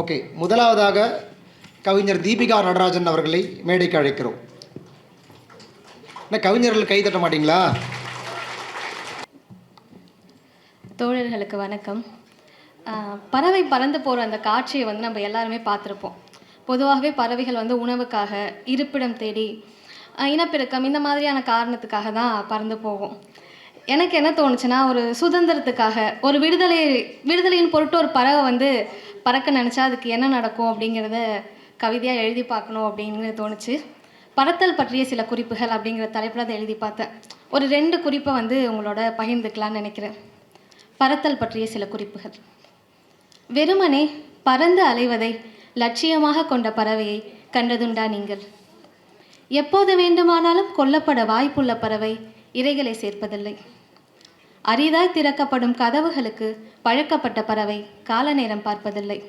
Okay முதலாவதாக கவிஞர் தீபிகா நடராஜன் அவர்களை மேடைக்கு அழைக்கிறோம். என்ன கவிஞர்கள் கை தட்ட மாட்டீங்களா? தோழர்களுக்கு வணக்கம். பறவை பறந்து போகிற அந்த காட்சியை வந்து நம்ம எல்லாருமே பார்த்துருப்போம். பொதுவாகவே பறவைகள் வந்து உணவுக்காக இருப்பிடம் தேடி இனப்பெருக்கம் இந்த மாதிரியான காரணத்துக்காக தான் பறந்து போகும். எனக்கு என்ன தோணுச்சுன்னா ஒரு சுதந்திரத்துக்காக ஒரு விடுதலை விடுதலையின் பொருட்டு ஒரு பறவை வந்து பறக்க நினச்சா அதுக்கு என்ன நடக்கும் அப்படிங்கிறத கவிதையாக எழுதி பார்க்கணும் அப்படின்னு தோணுச்சு. பறத்தல் பற்றிய சில குறிப்புகள் அப்படிங்கிற தலைப்பில் அதை எழுதி பார்த்தேன். ஒரு ரெண்டு குறிப்பை வந்து உங்களோட பகிர்ந்துக்கலாம்னு நினைக்கிறேன். பறத்தல் பற்றிய சில குறிப்புகள். வெறுமனே பறந்து அலைவதை லட்சியமாக கொண்ட பறவையை கண்டதுண்டா நீங்கள்? எப்போது வேண்டுமானாலும் கொல்லப்பட வாய்ப்புள்ள பறவை இறைகளை சேர்ப்பதில்லை. அரிதாய் திறக்கப்படும் கதவுகளுக்கு பழக்கப்பட்ட பறவை கால நேரம் பார்ப்பதில்லை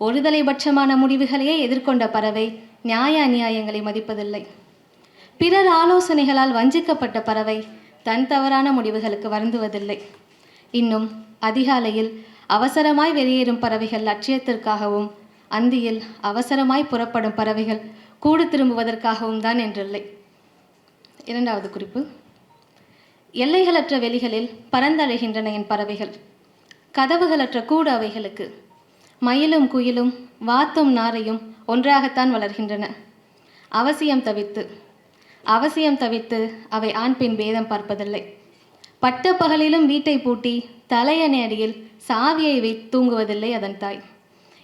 ஒருதலைபட்சமான முடிவுகளையே எதிர்கொண்ட பறவை நியாய அநியாயங்களை மதிப்பதில்லை. பிறர் ஆலோசனைகளால் வஞ்சிக்கப்பட்ட பறவை தன் தவறான முடிவுகளுக்கு வருந்துவதில்லை. இன்னும் அதிகாலையில் அவசரமாய் வெளியேறும் பறவைகள் லட்சியத்திற்காகவும் அந்தியில் அவசரமாய் புறப்படும் பறவைகள் கூடு திரும்புவதற்காகவும் தான் என்றில்லை. இரண்டாவது குறிப்பு. எல்லைகளற்ற வெளிகளில் பறந்தழைகின்றன என் பறவைகள். கதவுகளற்ற கூடு அவைகளுக்கு. மயிலும் குயிலும் வாத்தும் நாரையும் ஒன்றாகத்தான் வளர்கின்றன. அவசியம் தவிர்த்து அவசியம் தவிர்த்து அவை ஆண் பெண் பேதம் பார்ப்பதில்லை. பட்ட பகலிலும் வீட்டை பூட்டி தலையணை அடியில் சாவியை வை தூங்குவதில்லை அதன் தாய்.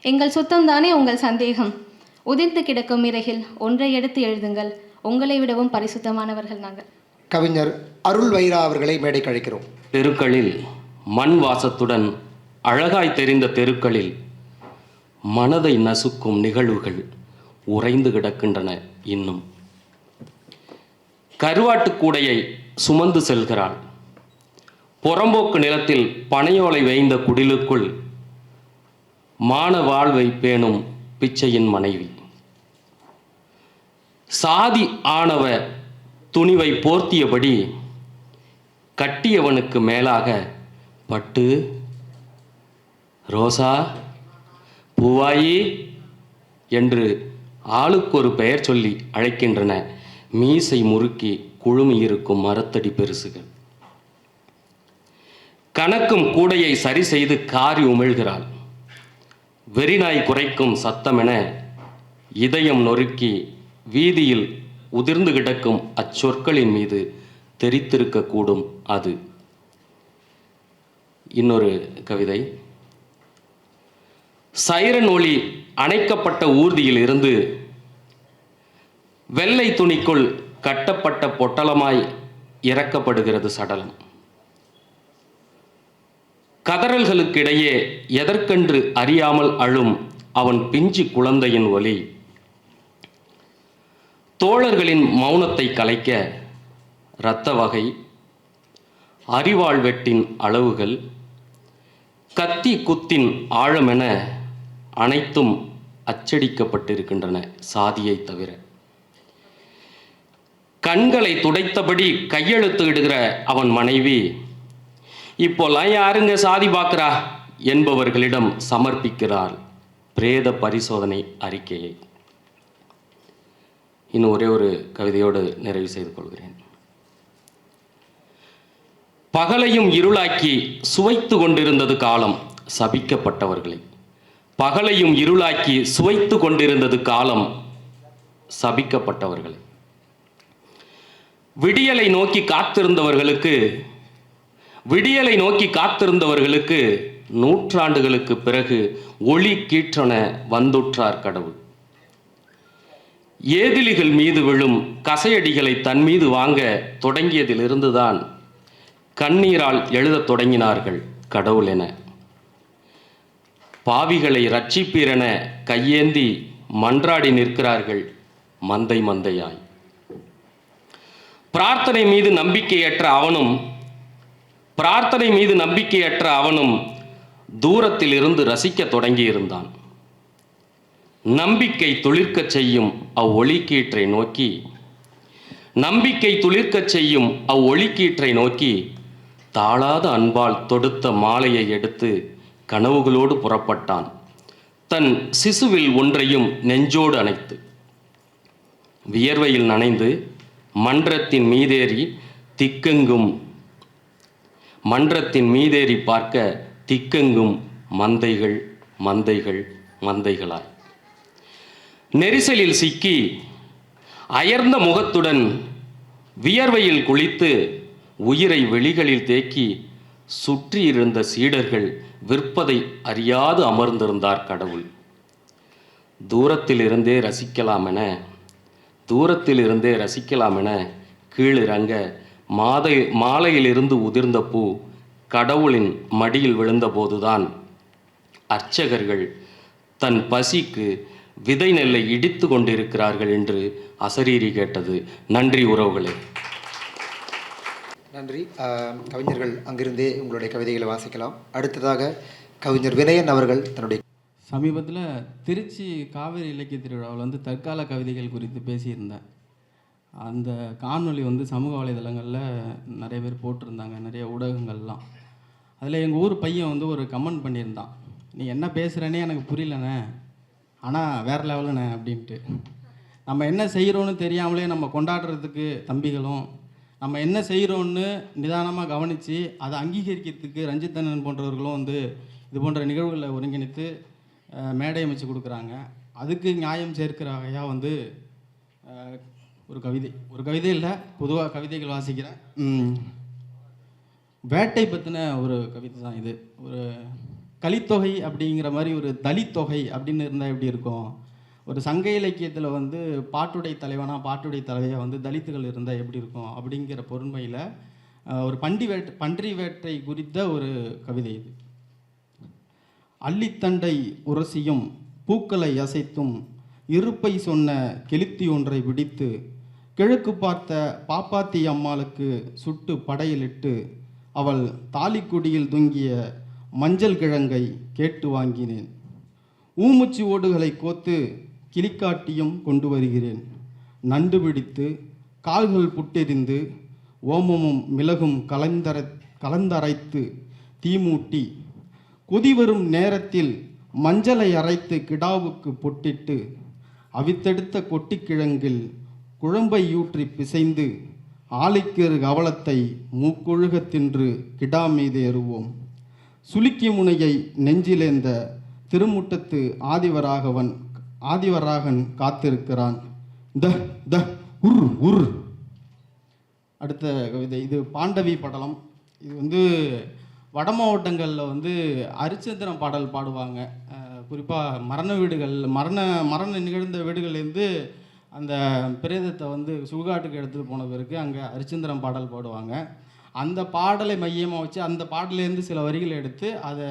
எங்கள் சுத்தம்தானே உங்கள் சந்தேகம். உதிர்ந்து கிடக்கும் இறகில் ஒன்றை எடுத்து எழுதுங்கள். உங்களை விடவும் பரிசுத்தமானவர்கள் நாங்கள். கவிஞர் அருள் வைரா அவர்களை மேடைக்கு அழைக்கிறோம். தெருக்களில் மண் வாசத்துடன் அழகாய் தெரிந்த தெருக்களில் மனதை நசுக்கும் நிகழ்வுகள் உறைந்து கிடக்கின்றன இன்னும். கருவாட்டு கூடையை சுமந்து செல்கிறாள். புறம்போக்கு நிலத்தில் பனையோலை வேய்ந்த குடிலுக்குள் மான வாழ்வை பேணும் பிச்சையின் மனைவி. சாதி ஆணவ துணிவை போர்த்தியபடி கட்டியவனுக்கு மேலாக பட்டு ரோசா பூவாயி என்று ஆளுக்கு ஒரு பெயர் சொல்லி அழைக்கின்றன. மீசை முறுக்கி குழுமி இருக்கும் மரத்தடி பெருசுகள். கணக்கும் கூடையை சரி செய்து காரி உமிழ்கிறாள். வெறிநாய் குறைக்கும் சத்தமென இதயம் நொறுக்கி வீதியில் உதிர்ந்து கிடக்கும் அச்சொற்களின் மீது தெரித்திருக்கக்கூடும் அது. இன்னொரு கவிதை. சைரன் ஒளி அணைக்கப்பட்ட ஊர்தியில் இருந்து வெள்ளை துணிக்குள் கட்டப்பட்ட பொட்டலமாய் இறக்கப்படுகிறது சடலம். கதறல்களுக்கிடையே எதற்கென்று அறியாமல் அழும் அவன் பிஞ்சு குழந்தையின் ஒலி. தோழர்களின் மௌனத்தை கலைக்க இரத்த வகை அறிவாள் வெட்டின் அளவுகள் கத்தி குத்தின் ஆழமென அனைத்தும் அச்சடிக்கப்பட்டிருக்கின்றன சாதியை தவிர. கண்களை துடைத்தபடி கையெழுத்து இடுகிற அவன் மனைவி இப்போல்லாம் யாருங்க சாதி பார்க்கிறா என்பவர்களிடம் சமர்ப்பிக்கிறார் பிரேத பரிசோதனை அறிக்கையை. இன்னும் ஒரே ஒரு கவிதையோடு நிறைவு செய்து கொள்கிறேன். பகலையும் இருளாக்கி சுவைத்து கொண்டிருந்தது காலம் சபிக்கப்பட்டவர்களை. பகலையும் இருளாக்கி சுவைத்து கொண்டிருந்தது காலம் சபிக்கப்பட்டவர்களை. விடியலை நோக்கி காத்திருந்தவர்களுக்கு விடியலை நோக்கி காத்திருந்தவர்களுக்கு நூற்றாண்டுகளுக்கு பிறகு ஒளி கீற்றன வந்துற்றார் கடவுள். ஏதிலிகள் மீது விழும் கசையடிகளை தன் மீது வாங்க தொடங்கியதிலிருந்துதான் கண்ணீரால் எழுதத் தொடங்கினார்கள் கடவுள் என. பாவிகளை ரட்சிப்பீரென கையேந்தி மன்றாடி நிற்கிறார்கள் மந்தை மந்தையாய். பிரார்த்தனை மீது நம்பிக்கையற்ற அவனும் பிரார்த்தனை மீது நம்பிக்கையற்ற அவனும் தூரத்தில் இருந்து ரசிக்க தொடங்கியிருந்தான். நம்பிக்கை துளிர்க்கச் செய்யும் அவ்வொளிக்கீற்றை நோக்கி. நம்பிக்கை துளிர்க்கச் செய்யும் அவ்வொளிக்கீற்றை நோக்கி தாழாத அன்பால் தொடுத்த மாலையை எடுத்து கனவுகளோடு புறப்பட்டான். தன் சிசுவில் ஒன்றையும் நெஞ்சோடு அணைத்து. வியர்வையில் நனைந்து மன்றத்தின் மீதேறி திக்கெங்கும் மன்றத்தின் மீதேறி பார்க்க திக்கெங்கும் மந்தைகள் மந்தைகள் மந்தைகளாய். நெரிசலில் சிக்கி அயர்ந்த முகத்துடன் வியர்வையில் குளித்து உயிரை வெளிகளில் தேக்கி சுற்றியிருந்த சீடர்கள் விற்பதை அறியாது அமர்ந்திருந்தார் கடவுள். தூரத்திலிருந்தே ரசிக்கலாமென தூரத்திலிருந்தே ரசிக்கலாமென கீழிறங்க மாதை மாலையிலிருந்து உதிர்ந்த பூ கடவுளின் மடியில் விழுந்தபோதுதான் அர்ச்சகர்கள் தன் பசிக்கு விதை நெல்லை இடித்து கொண்டிருக்கிறார்கள் என்று அசரீரி கேட்டது. நன்றி உறவுகளே. நன்றி. கவிஞர்கள் அங்கிருந்தே உங்களுடைய கவிதைகளை வாசிக்கலாம். அடுத்ததாக கவிஞர் வினயன் அவர்கள் தன்னுடைய சமீபத்தில் திருச்சி காவிரி இலக்கிய திருவிழாவில் வந்து தற்கால கவிதைகள் குறித்து பேசியிருந்தேன். அந்த காணொளி வந்து சமூக வலைதளங்களில் நிறைய பேர் போட்டிருந்தாங்க நிறைய ஊடகங்கள்லாம். அதில் எங்கள் ஊர் பையன் வந்து ஒரு கமெண்ட் பண்ணியிருந்தான். நீ என்ன பேசுகிறேனே எனக்கு புரியலண்ணே. ஆனால் வேறு லெவலுண்ணே அப்படின்ட்டு. நம்ம என்ன செய்கிறோன்னு தெரியாமலே நம்ம கொண்டாடுறதுக்கு தம்பிகளும் நம்ம என்ன செய்கிறோன்னு நிதானமாக கவனித்து அதை அங்கீகரிக்கிறதுக்கு ரஞ்சித்தண்ணன் போன்றவர்களும் வந்து இது போன்ற நிகழ்வுகளை ஒருங்கிணைத்து மேடை அமைச்சு கொடுக்குறாங்க. அதுக்கு நியாயம் சேர்க்கிற வகையாக வந்து ஒரு கவிதை. ஒரு கவிதை இல்லை பொதுவாக கவிதைகள் வாசிக்கிறேன் வேட்டை பற்றின ஒரு கவிதை தான் இது. ஒரு கலித்தொகை அப்படிங்கிற மாதிரி ஒரு தலித்தொகை அப்படின்னு இருந்தால் எப்படி இருக்கும்? ஒரு சங்க இலக்கியத்தில் வந்து பாட்டுடை தலைவனா பாட்டுடை தலைவையாக வந்து தலித்துகள் இருந்தால் எப்படி இருக்கும்? அப்படிங்கிற பொறுமையில் ஒரு பண்டி வேட் பன்றி வேட்டை குறித்த ஒரு கவிதை இது. அள்ளித்தண்டை உரசியும் பூக்களை அசைத்தும் இருப்பை சொன்ன கெளுத்தி ஒன்றை பிடித்து கிழக்கு பார்த்த பாப்பாத்தி அம்மாளுக்கு சுட்டு படையிலிட்டு அவள் தாலிக்குடியில் தொங்கிய மஞ்சள் கிழங்கை கேட்டு வாங்கினேன். ஊமுச்சி ஓடுகளை கோத்து கிளிக்காட்டியும் கொண்டு வருகிறேன். நண்டு பிடித்து கால்கள் புட்டெறிந்து ஓமமும் மிளகும் கலந்தர கலந்தரைத்து தீமூட்டி கொதி வரும் நேரத்தில் மஞ்சளை அரைத்து கிடாவுக்கு பொட்டிட்டு அவித்தெடுத்த கொட்டிக்கிழங்கில் குழம்பை ஊற்றி பிசைந்து ஆலைக்கேறு கவலத்தை மூக்கொழுக தின்று கிடா மீது ஏறுவோம். சுளுக்கி முனையை நெஞ்சிலேந்த திருமுட்டத்து ஆதிவராகவன் ஆதிவராகன் காத்திருக்கிறான். த த உர் உர். அடுத்த கவிதை. இது பாண்டவி படலம். இது வந்து வட மாவட்டங்களில் வந்து அரிச்சந்திரம் பாடல் பாடுவாங்க. குறிப்பாக மரண வீடுகள் மரண மரணம் நிகழ்ந்த வீடுகள்லேருந்து அந்த பிரேதத்தை வந்து சுடுகாட்டுக்கு எடுத்துகிட்டு போன பிறகு அங்கே அரிச்சந்திரம் பாடல் பாடுவாங்க. அந்த பாடலை மையமாக வச்சு அந்த பாடலேருந்து சில வரிகளை எடுத்து அதை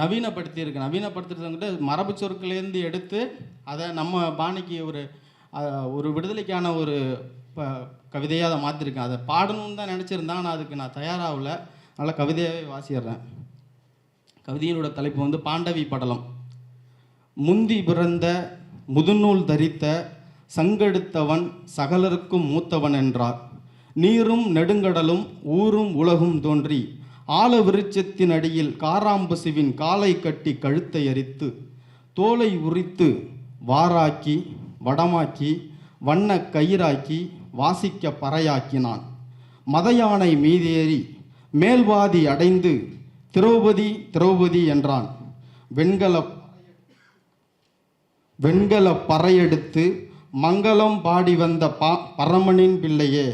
நவீனப்படுத்தியிருக்கு. நவீனப்படுத்துறதுங்கிட்ட மரபு சொற்களேருந்து எடுத்து அதை நம்ம பாணிக்கு ஒரு ஒரு விடுதலைக்கான ஒரு ப கவிதையாக அதை மாற்றிருக்கேன் அதை பாடணும்னு தான் நினச்சிருந்தேன் ஆனால் அதுக்கு நான் தயாராகல. அதனால் கவிதையாகவே வாசிடுறேன் கவிதையினோட தலைப்பு வந்து பாண்டவி படலம். முந்தி பிறந்த முதுநூல் தரித்த சங்கெடுத்தவன் சகலருக்கும் மூத்தவன் என்றார். நீரும் நெடுங்கடலும் ஊரும் உலகும் தோன்றி ஆல விருட்சத்தின் அடியில் காராம்பசுவின் காலை கட்டி கழுத்தை அரித்து தோலை உரித்து வாராக்கி வடமாக்கி வண்ண கயிறாக்கி வாசிக்க பறையாக்கினான். மதயானை மீதேறி மேல்வாதி அடைந்து திரௌபதி திரௌபதி என்றான். வெண்கல வெண்கல பறையெடுத்து மங்களம் பாடி வந்த பா பரமனின் பிள்ளையே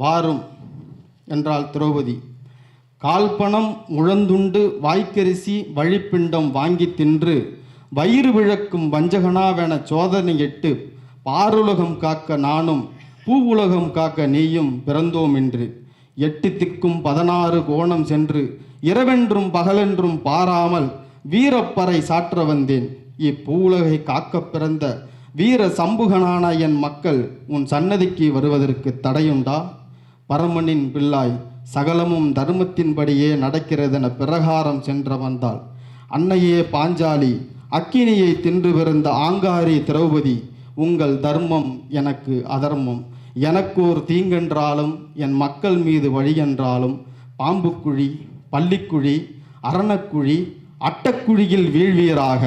வாரும் என்றாள் திரௌபதி. கால்பணம் முழந்துண்டு வாய்க்கரிசி வழிப்பிண்டம் வாங்கி தின்று வயிறு விழக்கும் வஞ்சகனாவென சோதனையிட்டு பாருலகம் காக்க நானும் பூவுலகம் காக்க நீயும் பிறந்தோம் என்று எட்டு திக்கும் பதினாறு கோணம் சென்று இரவென்றும் பகலென்றும் பாராமல் வீரப்பறை சாற்ற வந்தேன். இப்பூலகை காக்கப் பிறந்த வீர சம்புகனான என் மக்கள் உன் சன்னதிக்கு வருவதற்கு தடையுண்டா? பரமனின் பிள்ளாய் சகலமும் தர்மத்தின்படியே நடக்கிறதென பிரகாரம் சென்ற வந்தாள். அன்னையே பாஞ்சாலி அக்கினியை தின்று பிறந்த ஆங்காரி திரௌபதி உங்கள் தர்மம் எனக்கு அதர்மம். எனக்கோர் தீங்கென்றாலும் என் மக்கள் மீது வழியென்றாலும் பாம்புக்குழி பள்ளிக்குழி அரணக்குழி அட்டக்குழியில் வீழ்வீராக.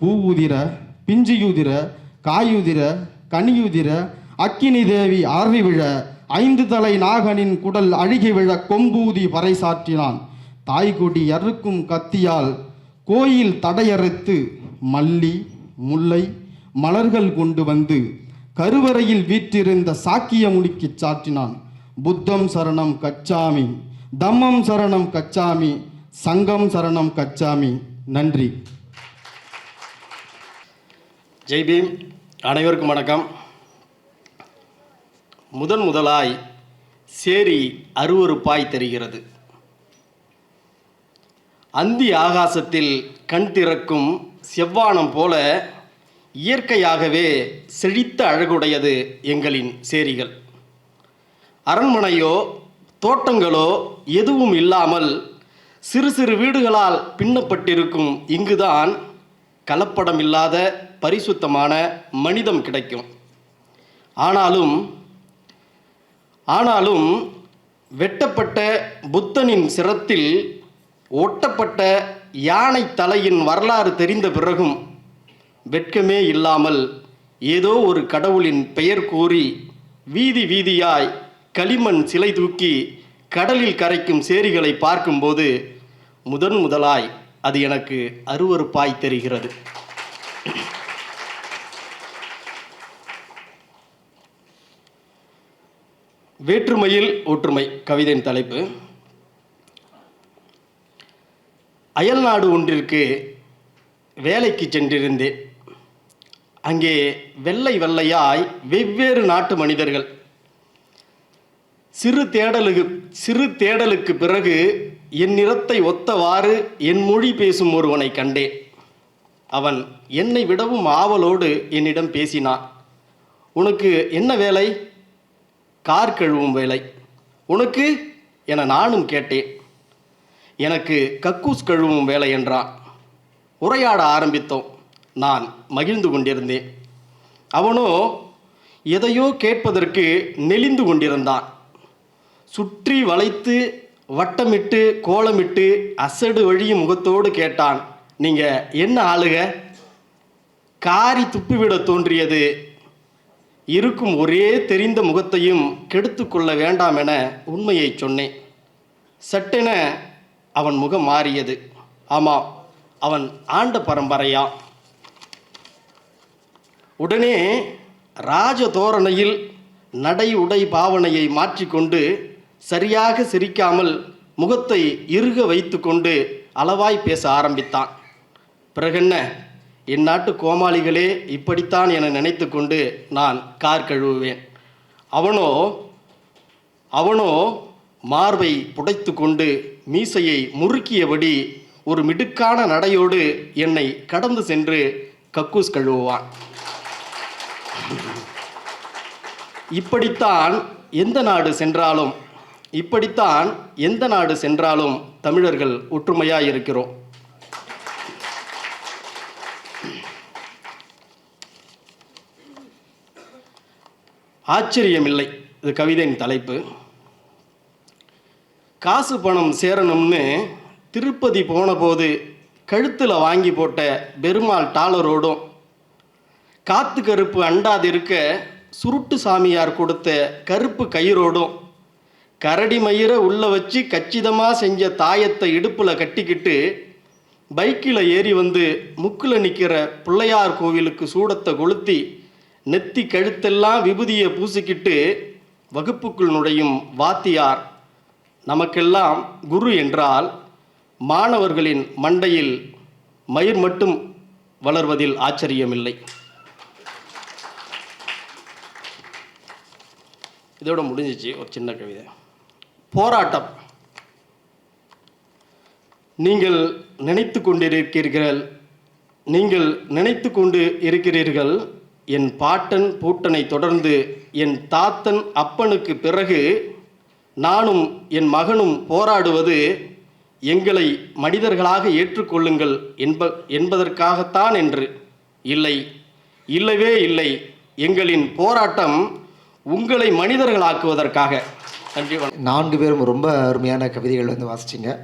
பூவுதிர பிஞ்சியுதிர காயுதிர கனியுதிர அக்கினி தேவி ஆர்வி விழ ஐந்து தலை நாகனின் குடல் அழுகி விழ கொம்பூதி பறைசாற்றினான் தாய்குடி அறுக்கும் கத்தியால் கோயில் தடையறுத்து மல்லி முல்லை மலர்கள் கொண்டு வந்து கருவறையில் வீற்றிருந்த சாக்கிய முடிக்குச் சாற்றினான். புத்தம் சரணம் கச்சாமி தம்மம் சரணம் கச்சாமி சங்கம் சரணம் கச்சாமி. நன்றி. ஜெய்பீம் அனைவருக்கும் வணக்கம். முதன் முதலாய் சேரி அருவருப்பாய் தெரிகிறது. அந்தி ஆகாசத்தில் கண் திறக்கும் செவ்வானம் போல இயற்கையாகவே செழித்த அழகுடையது எங்களின் சேரிகள். அரண்மனையோ தோட்டங்களோ எதுவும் இல்லாமல் சிறு சிறு வீடுகளால் பின்னப்பட்டிருக்கும் இங்குதான் கலப்படமில்லாத பரிசுத்தமான மனிதம் கிடைக்கும். ஆனாலும் ஆனாலும் வெட்டப்பட்ட புத்தனின் சிரத்தில் ஒட்டப்பட்ட யானை தலையின் வரலாறு தெரிந்த பிறகும் வெட்கமே இல்லாமல் ஏதோ ஒரு கடவுளின் பெயர் கூறி வீதி வீதியாய் களிமண் சிலை தூக்கி கடலில் கரைக்கும் சேரிகளை பார்க்கும்போது முதன் முதலாய் அது எனக்கு அருவருப்பாய் தெரிகிறது. வேற்றுமையில் ஒற்றுமை கவிதையின் தலைப்பு. அயல்நாடு ஒன்றிற்கு வேலைக்கு சென்றிருந்தேன். அங்கே வெள்ளை வெள்ளையாய் வெவ்வேறு நாட்டு மனிதர்கள். சிறு தேடலுக்கு சிறு தேடலுக்கு பிறகு என் நிறத்தை ஒத்தவாறு என் மொழி பேசும் ஒருவனை கண்டேன். அவன் என்னை விடவும் ஆவலோடு என்னிடம் பேசினான். உனக்கு என்ன வேலை? கார் கழுவும் வேலை. உனக்கு? என நானும் கேட்டேன். எனக்கு கக்கூஸ் கழுவும் வேலை என்றான் உரையாட ஆரம்பித்தோம். நான் மகிழ்ந்து கொண்டிருந்தேன். அவனோ எதையோ கேட்பதற்கு நெளிந்து கொண்டிருந்தான். சுற்றி வளைத்து வட்டமிட்டு கோலமிட்டு அசடு வழியும் முகத்தோடு கேட்டான். நீங்கள் என்ன ஆளுக? காரி துப்பிவிட தோன்றியது இருக்கும் ஒரே தெரிந்த முகத்தையும் கெடுத்து கொள்ள வேண்டாம் என உண்மையை சொன்னேன். சட்டென அவன் முகம் மாறியது. ஆமாம் அவன் ஆண்ட பரம்பரையா? உடனே ராஜ தோரணையில் நடை உடை பாவனையை மாற்றிக்கொண்டு சரியாக சிரிக்காமல் முகத்தை இறுக வைத்துக்கொண்டு அளவாய் பேச ஆரம்பித்தான். பிறகென்ன? என் கோமாளிகளே இப்படித்தான் என நினைத்து கொண்டு நான் கார் கழுவுவேன். அவனோ அவனோ மார்பை புடைத்து கொண்டு மீசையை முறுக்கியபடி ஒரு மிடுக்கான நடையோடு என்னை கடந்து சென்று கக்கூஸ் கழுவுவான். இப்படித்தான் எந்த நாடு சென்றாலும் இப்படித்தான் எந்த நாடு சென்றாலும் தமிழர்கள் ஒற்றுமையாக இருக்கிறோம் ஆச்சரியமில்லை. இது கவிதையின் தலைப்பு. காசு பணம் சேரணும்னு திருப்பதி போன போது கழுத்தில் வாங்கி போட்ட பெருமாள் டாலரோடும் காத்து கருப்பு அண்டாதிருக்க சுருட்டு சாமியார் கொடுத்த கருப்பு கயிறோடும் கரடி மயிர உள்ள வச்சு கச்சிதமாக செஞ்ச தாயத்தை இடுப்பில் கட்டிக்கிட்டு பைக்கில் ஏறி வந்து முக்கில் நிற்கிற பிள்ளையார் கோவிலுக்கு சூடத்தை கொளுத்தி நெத்தி கழுத்தெல்லாம் விபூதியை பூசிக்கிட்டு வகுப்புக்குள் நுழையும் வாத்தியார் நமக்கெல்லாம் குரு என்றால் மாணவர்களின் மண்டையில் மயிர் மட்டும் வளர்வதில் ஆச்சரியமில்லை. இதோட முடிஞ்சிச்சு ஒரு சின்ன கவிதை. போராட்டம். நீங்கள் நினைத்து கொண்டிருக்கிறீர்கள் நீங்கள் நினைத்து கொண்டு இருக்கிறீர்கள் என் பாட்டன் பூட்டனை தொடர்ந்து என் தாத்தன் அப்பனுக்கு பிறகு நானும் என் மகனும் போராடுவது எங்களை மனிதர்களாக ஏற்றுக்கொள்ளுங்கள் என்ப என்பதற்காகத்தான் என்று. இல்லை இல்லவே இல்லை. எங்களின் போராட்டம் உங்களை மனிதர்களாக்குவதற்காக. நன்றி நான்கு பேரும் ரொம்ப அருமையான கவிதைகள் வந்து வாசிச்சிங்க.